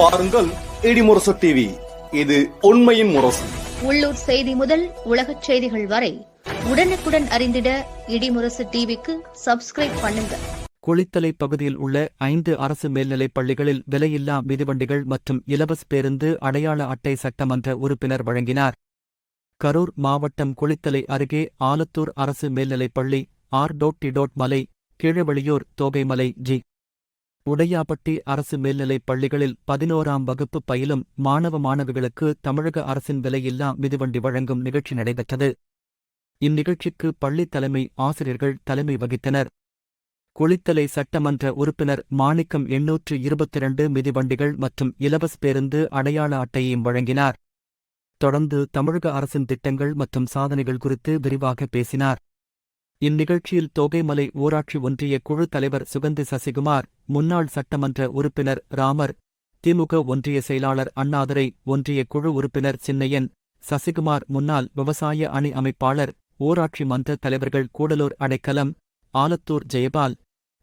பாருங்கள் இடிமுரசு டிவி இது உண்மையின் முரசு. உள்ளூர் செய்தி முதல் உலகச் செய்திகள் வரை உடனுக்குடன் அறிந்திட இடிமுரசு டிவிக்கு சப்ஸ்கிரைப் பண்ணுங்க. குளித்தலை பகுதியில் உள்ள ஐந்து அரசு மேல்நிலைப் பள்ளிகளில் விலையில்லா மிதிவண்டிகள் மற்றும் இலவச பேருந்து அடையாள அட்டை சட்டமன்ற உறுப்பினர் வழங்கினார். கரூர் மாவட்டம் குளித்தலை அருகே ஆலத்தூர் அரசு மேல்நிலைப் பள்ளி ஆர். டோட் டி. டோட் மலை கீழவெளியூர் தோகைமலை ஜி. உடையாப்பட்டி அரசு மேல்நிலைப் பள்ளிகளில் பதினோராம் வகுப்பு பயிலும் மாணவ மாணவிகளுக்கு தமிழக அரசின் விலையில்லா மிதிவண்டி வழங்கும் நிகழ்ச்சி நடைபெற்றது. இந்நிகழ்ச்சிக்கு பள்ளித் தலைமை ஆசிரியர்கள் தலைமை வகித்தனர். குளித்தலை சட்டமன்ற உறுப்பினர் மாணிக்கம் எண்ணூற்று இருபத்திரண்டு மிதிவண்டிகள் மற்றும் இலவச பேருந்து அடையாள அட்டையையும் வழங்கினார். தொடர்ந்து தமிழக அரசின் திட்டங்கள் மற்றும் சாதனைகள் குறித்து விரிவாக பேசினார். இந்நிகழ்ச்சியில் தோகைமலை ஊராட்சி ஒன்றிய குழு தலைவர் சுகந்தி சசிகுமார் முன்னாள் சட்டமன்ற உறுப்பினர் ராமர் திமுக ஒன்றிய செயலாளர் அண்ணாதுரை ஒன்றிய குழு உறுப்பினர் சின்னையன் சசிகுமார் முன்னாள் விவசாய அணி அமைப்பாளர் ஊராட்சி மன்ற தலைவர்கள் கூடலூர் அடைக்கலம் ஆலத்தூர் ஜெயபால்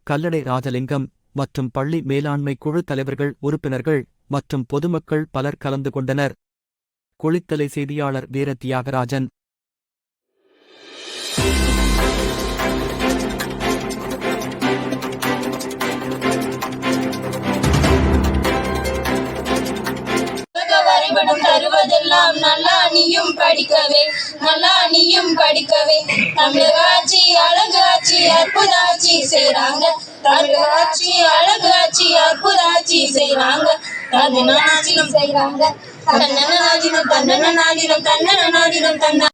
கல்லடை ராஜலிங்கம் மற்றும் பள்ளி மேலாண்மை குழு தலைவர்கள் உறுப்பினர்கள் மற்றும் பொதுமக்கள் பலர் கலந்து கொண்டனர். குளித்தலை செய்தியாளர் வீர தியாகராஜன் படிப்பதெல்லாம் நல்லா நீயும் படிக்கவே நல்லா நீயும் படிக்கவே. தமிழகாட்சி அழகாட்சி அற்புதாட்சி செய்றாங்க. தமிழகாட்சி அழகாட்சி அற்புதாட்சி செய்றாங்க. தன்னன செய்றாங்க. தன்னன நாதினம் தன்னன நாதினம் தன்ன